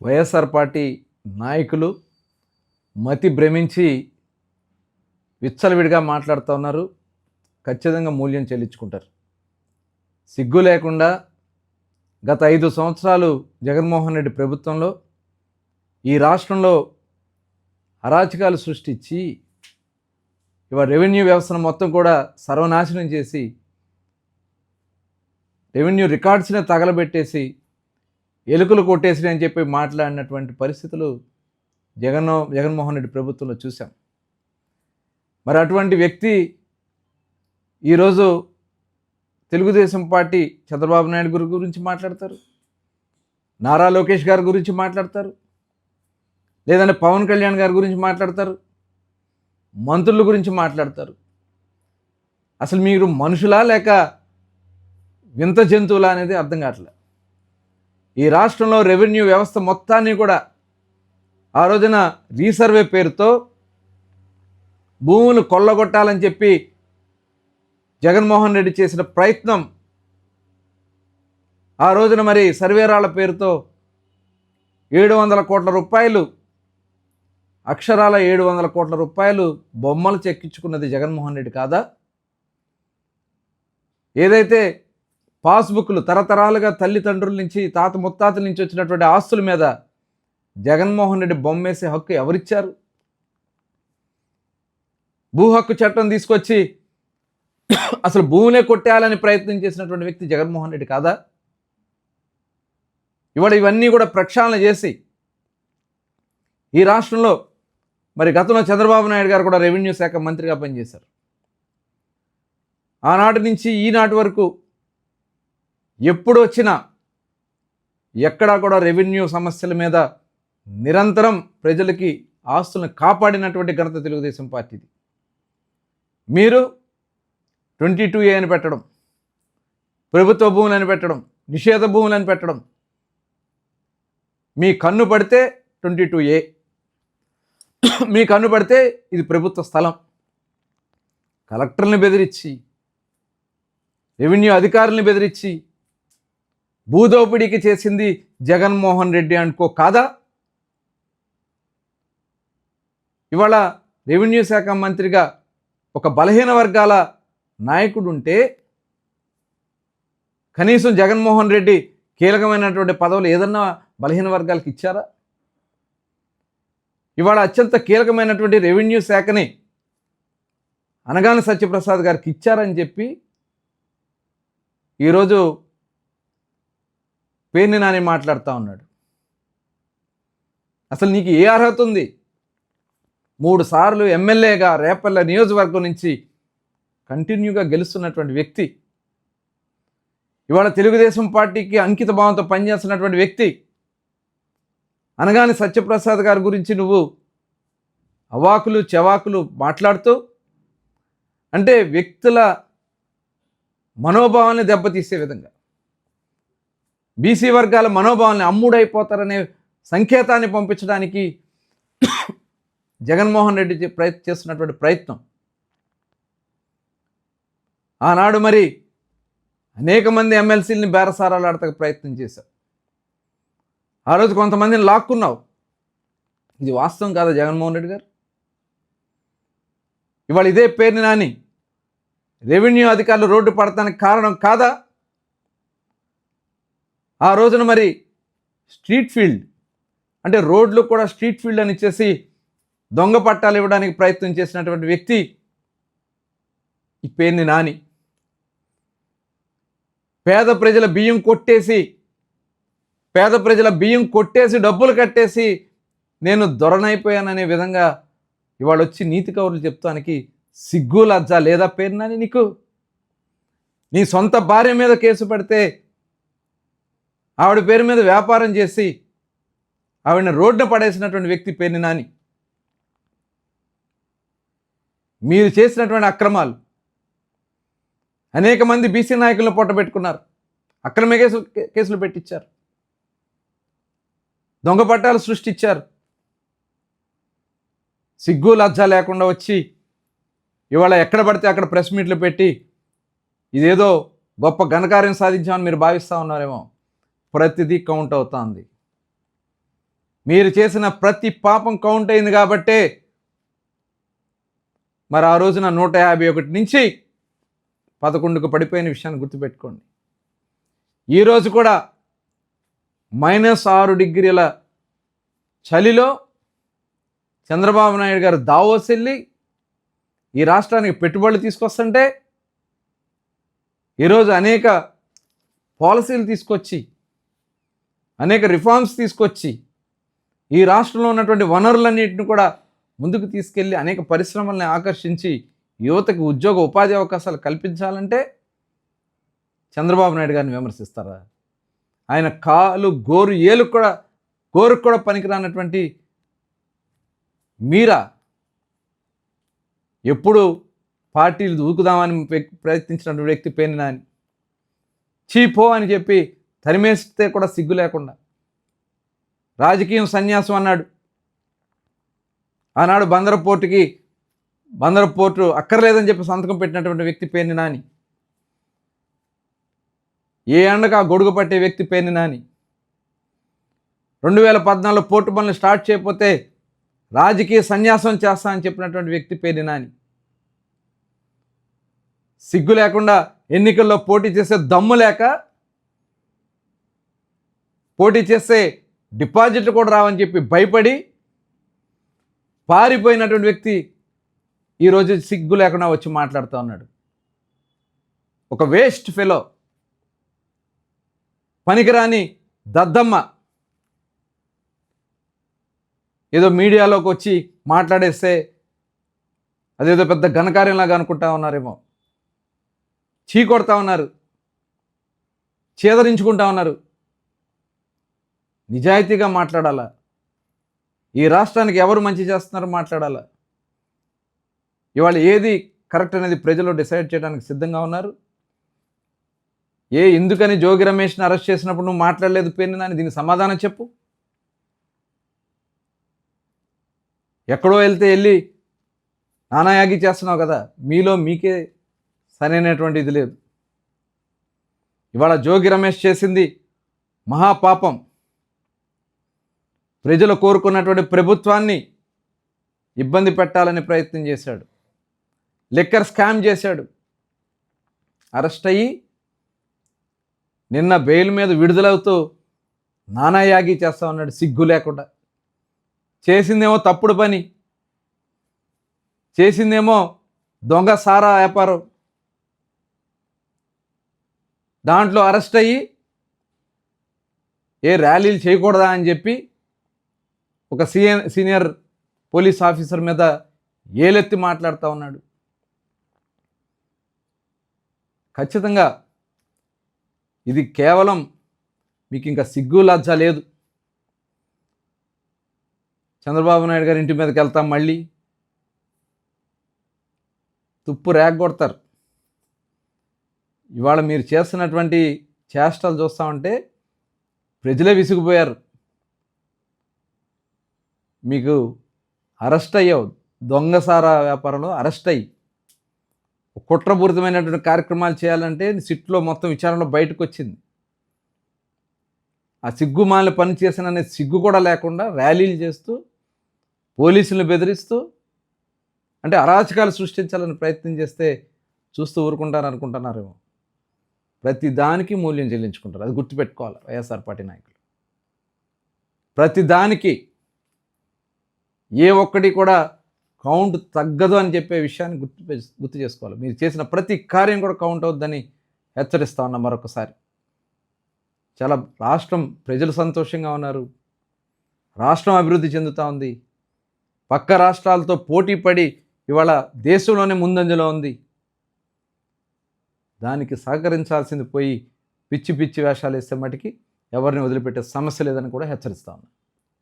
YSR party నాయకులు మతి భ్రమించి విచ్చలవిడిగా మాట్లాడుతూ ఉన్నారు. ఖచ్చితంగా మూల్యం చెల్లించుకుంటారు. సిగ్గు లేకుండా గత ఐదు సంవత్సరాలు జగన్మోహన్ రెడ్డి ప్రభుత్వంలో ఈ రాష్ట్రంలో అరాచకాలు సృష్టించి ఇవాళ రెవెన్యూ వ్యవస్థను మొత్తం కూడా సర్వనాశనం చేసి రెవెన్యూ రికార్డ్స్ని తగలబెట్టేసి ఎలుకలు కొట్టేసి అని చెప్పి మాట్లాడినటువంటి పరిస్థితులు జగన్ జగన్మోహన్ రెడ్డి ప్రభుత్వంలో చూసాం మరి అటువంటి వ్యక్తి ఈరోజు తెలుగుదేశం పార్టీ చంద్రబాబు నాయుడు గురి గురించి మాట్లాడతారు? నారా లోకేష్ గారి గురించి మాట్లాడతారు? లేదంటే పవన్ కళ్యాణ్ గారి గురించి మాట్లాడతారు? మంత్రుల గురించి మాట్లాడతారు? అసలు మీరు మనుషులా లేక వింత జంతువులా అనేది అర్థం కావట్లేదు ఈ రాష్ట్రంలో రెవెన్యూ వ్యవస్థ మొత్తాన్ని కూడా ఆ రోజున రీసర్వే పేరుతో భూములు కొల్లగొట్టాలని చెప్పి జగన్మోహన్ రెడ్డి చేసిన ప్రయత్నం ఆ రోజున మరి సర్వేరాల పేరుతో ఏడు వందల కోట్ల రూపాయలు అక్షరాల ఏడు వందల కోట్ల రూపాయలు బొమ్మలు చెక్కించుకున్నది జగన్మోహన్ రెడ్డి కాదా? ఏదైతే పాస్బుక్లు తరతరాలుగా తల్లిదండ్రుల నుంచి తాత ముత్తాతల నుంచి వచ్చినటువంటి ఆస్తుల మీద జగన్మోహన్ రెడ్డి బొమ్మేసే హక్కు ఎవరిచ్చారు? భూ హక్కు చట్టం తీసుకొచ్చి అసలు భూమినే కొట్టేయాలని ప్రయత్నం చేసినటువంటి వ్యక్తి జగన్మోహన్ రెడ్డి కాదా? ఇవాళ ఇవన్నీ కూడా ప్రక్షాళన చేసి ఈ రాష్ట్రంలో మరి గతంలో చంద్రబాబు నాయుడు గారు కూడా రెవెన్యూ శాఖ మంత్రిగా పనిచేశారు. ఆనాటి నుంచి ఈనాటి వరకు ఎప్పుడు వచ్చినా ఎక్కడా కూడా రెవెన్యూ సమస్యల మీద నిరంతరం ప్రజలకి ఆస్తులను కాపాడినటువంటి ఘనత తెలుగుదేశం పార్టీది. మీరు ట్వంటీ టూ ఏ అని పెట్టడం ప్రభుత్వ భూములని పెట్టడం నిషేధ భూములని పెట్టడం మీ కన్ను పడితే ట్వంటీ టూ ఏ. మీ కన్ను పడితే ఇది ప్రభుత్వ స్థలం. కలెక్టర్ని బెదిరించి రెవెన్యూ అధికారుల్ని బెదిరించి భూదోపిడీకి చేసింది జగన్మోహన్ రెడ్డి అనుకో కాదా? ఇవాళ రెవెన్యూ శాఖ మంత్రిగా ఒక బలహీన వర్గాల నాయకుడు ఉంటే కనీసం జగన్మోహన్ రెడ్డి కీలకమైనటువంటి పదవులు ఏదన్నా బలహీన వర్గాలకు ఇచ్చారా? ఇవాళ అత్యంత కీలకమైనటువంటి రెవెన్యూ శాఖని అనగాని సత్యప్రసాద్ గారికి ఇచ్చారని చెప్పి ఈరోజు పేర్ని నాని మాట్లాడుతూ ఉన్నాడు. అసలు నీకు ఏ అర్హత ఉంది? మూడు సార్లు ఎమ్మెల్యేగా రేపల్ల నియోజకవర్గం నుంచి కంటిన్యూగా గెలుస్తున్నటువంటి వ్యక్తి ఇవాళ తెలుగుదేశం పార్టీకి అంకిత భావంతో పనిచేస్తున్నటువంటి వ్యక్తి అనగానే సత్యప్రసాద్ గారి గురించి నువ్వు అవాకులు చెవాకులు మాట్లాడుతూ అంటే వ్యక్తుల మనోభావాన్ని దెబ్బతీసే విధంగా. బీసీ వర్గాల మనోభావాల్ని అమ్ముడైపోతారనే సంకేతాన్ని పంపించడానికి జగన్మోహన్ రెడ్డి చే- ప్రయత్ చేస్తున్నటువంటి ప్రయత్నం. ఆనాడు మరి అనేక మంది ఎమ్మెల్సీలని బేరసారాలు ఆడతానికి ప్రయత్నం చేశావు ఆ రోజు కొంతమందిని లాక్కున్నావు. ఇది వాస్తవం కాదా జగన్మోహన్ రెడ్డి గారు? ఇవాళ ఇదే పేరుని నాని రెవెన్యూ అధికారులు రోడ్డు పడటానికి కారణం కాదా? ఆ రోజున మరి స్ట్రీట్ ఫీల్డ్ అంటే రోడ్లు కూడా స్ట్రీట్ ఫీల్డ్ అని ఇచ్చేసి దొంగ పట్టాలు ఇవ్వడానికి ప్రయత్నం చేసినటువంటి వ్యక్తి ఈ పేరుని నాని. పేద ప్రజల బియ్యం కొట్టేసి పేద ప్రజల బియ్యం కొట్టేసి డబ్బులు కట్టేసి నేను దొరనైపోయాననే విధంగా ఇవాళ వచ్చి నీతి కౌరులు చెప్తానికి సిగ్గు లజ్జ లేదా పేరు నాని నీకు? నీ సొంత భార్య మీద కేసు పెడితే ఆవిడ పేరు మీద వ్యాపారం చేసి ఆవిడని రోడ్డున పడేసినటువంటి వ్యక్తి పేరుని నాని. మీరు చేసినటువంటి అక్రమాలు. అనేక మంది బీసీ నాయకులను పొట్టబెట్టుకున్నారు అక్రమ కేసు కేసులు పెట్టించారు దొంగ పట్టాలు సృష్టించారు సిగ్గు లజ్జ లేకుండా వచ్చి ఇవాళ ఎక్కడ పడితే అక్కడ ప్రెస్ మీట్లు పెట్టి ఇదేదో గొప్ప ఘనకార్యం సాధించామని మీరు భావిస్తూ ఉన్నారేమో. ప్రతిదీ కౌంట్ అవుతుంది. మీరు చేసిన ప్రతి పాపం కౌంట్ అయింది కాబట్టే మరి ఆ రోజున నూట యాభై ఒకటి నుంచి పదకొండుకు పడిపోయిన విషయాన్ని గుర్తుపెట్టుకోండి. ఈరోజు కూడా మైనస్ ఆరు డిగ్రీల చలిలో చంద్రబాబు నాయుడు గారు దావోస్ వెళ్ళి ఈ రాష్ట్రానికి పెట్టుబడులు తీసుకొస్తుంటే ఈరోజు అనేక పాలసీలు తీసుకొచ్చి అనేక రిఫార్మ్స్ తీసుకొచ్చి ఈ రాష్ట్రంలో ఉన్నటువంటి వనరులన్నింటిని కూడా ముందుకు తీసుకెళ్ళి అనేక పరిశ్రమల్ని ఆకర్షించి యువతకు ఉద్యోగ ఉపాధి అవకాశాలు కల్పించాలంటే చంద్రబాబు నాయుడు గారిని విమర్శిస్తారా? ఆయన కాలు గోరు ఏలు కూడా గోరుకు కూడా పనికిరానటువంటి మీరా? ఎప్పుడు పార్టీలు దూకుదామని ప్రయత్నించినటువంటి వ్యక్తి పేరు నాని చీపో అని చెప్పి తరిమేస్తే కూడా సిగ్గు లేకుండా. రాజకీయం సన్యాసం అన్నాడు. ఆనాడు బందరపోర్టుకి పోర్టుకి పోర్టు అక్కర్లేదని చెప్పి సంతకం పెట్టినటువంటి వ్యక్తి పేరుని నాని. ఏ ఎండకు ఆ గొడుగు పట్టే వ్యక్తి పేరుని నాని. రెండు వేల పద్నాలుగు పోర్టు పనులు స్టార్ట్ చేయకపోతే రాజకీయ సన్యాసం చేస్తా అని చెప్పినటువంటి వ్యక్తి పేరుని నాని. సిగ్గు లేకుండా ఎన్నికల్లో పోటీ చేసే దమ్ము లేక పోటీ చేస్తే డిపాజిట్లు కూడా రావని చెప్పి భయపడి పారిపోయినటువంటి వ్యక్తి ఈరోజు సిగ్గు లేకుండా వచ్చి మాట్లాడుతూ ఉన్నాడు. ఒక వేస్ట్ ఫెలో. పనికిరాని దద్దమ్మ. ఏదో మీడియాలోకి వచ్చి మాట్లాడేస్తే అదేదో పెద్ద ఘనకార్యంలాగా అనుకుంటా ఉన్నారేమో. చీ కొడతా ఉన్నారు. చేదరించుకుంటా ఉన్నారు. నిజాయితీగా మాట్లాడాలా? ఈ రాష్ట్రానికి ఎవరు మంచి చేస్తున్నారో మాట్లాడాలా? ఇవాళ ఏది కరెక్ట్ అనేది ప్రజలు డిసైడ్ చేయడానికి సిద్ధంగా ఉన్నారు? ఏ ఎందుకని జోగి రమేష్ని అరెస్ట్ చేసినప్పుడు నువ్వు మాట్లాడలేదు పేరు అని దీనికి సమాధానం చెప్పు. ఎక్కడో వెళ్తే వెళ్ళి నానాయాగి చేస్తున్నావు కదా మీలో మీకే సరైనటువంటి ఇది లేదు. ఇవాళ జోగి రమేష్ చేసింది మహాపాపం. ప్రజలు కోరుకున్నటువంటి ప్రభుత్వాన్ని ఇబ్బంది పెట్టాలని ప్రయత్నం చేశాడు. లిక్కర్ స్కామ్ చేశాడు. అరెస్ట్ అయ్యి నిన్న బెయిల్ మీద విడుదలవుతూ నానాయాగి చేస్తా ఉన్నాడు సిగ్గు లేకుండా. చేసిందేమో తప్పుడు పని. చేసిందేమో దొంగ సారా వ్యాపారం. దాంట్లో అరెస్ట్ అయ్యి ఏ ర్యాలీలు చేయకూడదా అని చెప్పి ఒక సీనియర్ సీనియర్ పోలీస్ ఆఫీసర్ మీద ఏలెత్తి మాట్లాడుతూ ఉన్నాడు. ఖచ్చితంగా ఇది కేవలం మీకు ఇంకా సిగ్గు లజ్జ లేదు. చంద్రబాబు నాయుడు గారి ఇంటి మీదకి వెళ్తాం మళ్ళీ. తుప్పు రేగొడతారు. ఇవాళ మీరు చేస్తున్నటువంటి చేష్టలు చూస్తామంటే ప్రజలే విసిగిపోయారు. మీకు అరెస్ట్ అయ్యావు దొంగసారా వ్యాపారంలో అరెస్ట్ అయ్యి కుట్రపూరితమైనటువంటి కార్యక్రమాలు చేయాలంటే సిట్లో మొత్తం విచారణలో బయటకు వచ్చింది. ఆ సిగ్గుమాల పని చేసిన సిగ్గు కూడా లేకుండా ర్యాలీలు చేస్తూ పోలీసులను బెదిరిస్తూ అంటే అరాచకాలు సృష్టించాలని ప్రయత్నం చేస్తే చూస్తూ ఊరుకుంటారు అనుకుంటున్నారేమో. ప్రతి దానికి మూల్యం చెల్లించుకుంటారు. అది గుర్తుపెట్టుకోవాలి వైఎస్ఆర్ పార్టీ నాయకులు. ప్రతి దానికి ఏ ఒక్కటి కూడా కౌంట్ తగ్గదు అని చెప్పే విషయాన్ని గుర్తు గుర్తు చేసుకోవాలి. మీరు చేసిన ప్రతి కార్యం కూడా కౌంట్ అవుద్దని హెచ్చరిస్తా ఉన్నా మరొకసారి. చాలా రాష్ట్రం ప్రజలు సంతోషంగా ఉన్నారు. రాష్ట్రం అభివృద్ధి చెందుతూ ఉంది. పక్క రాష్ట్రాలతో పోటీ పడి ఇవాళ దేశంలోనే ముందంజలో ఉంది. దానికి సహకరించాల్సింది పోయి పిచ్చి పిచ్చి వేషాలు వేస్తే మటుకి ఎవరిని వదిలిపెట్టే సమస్య లేదని కూడా హెచ్చరిస్తా ఉన్నా.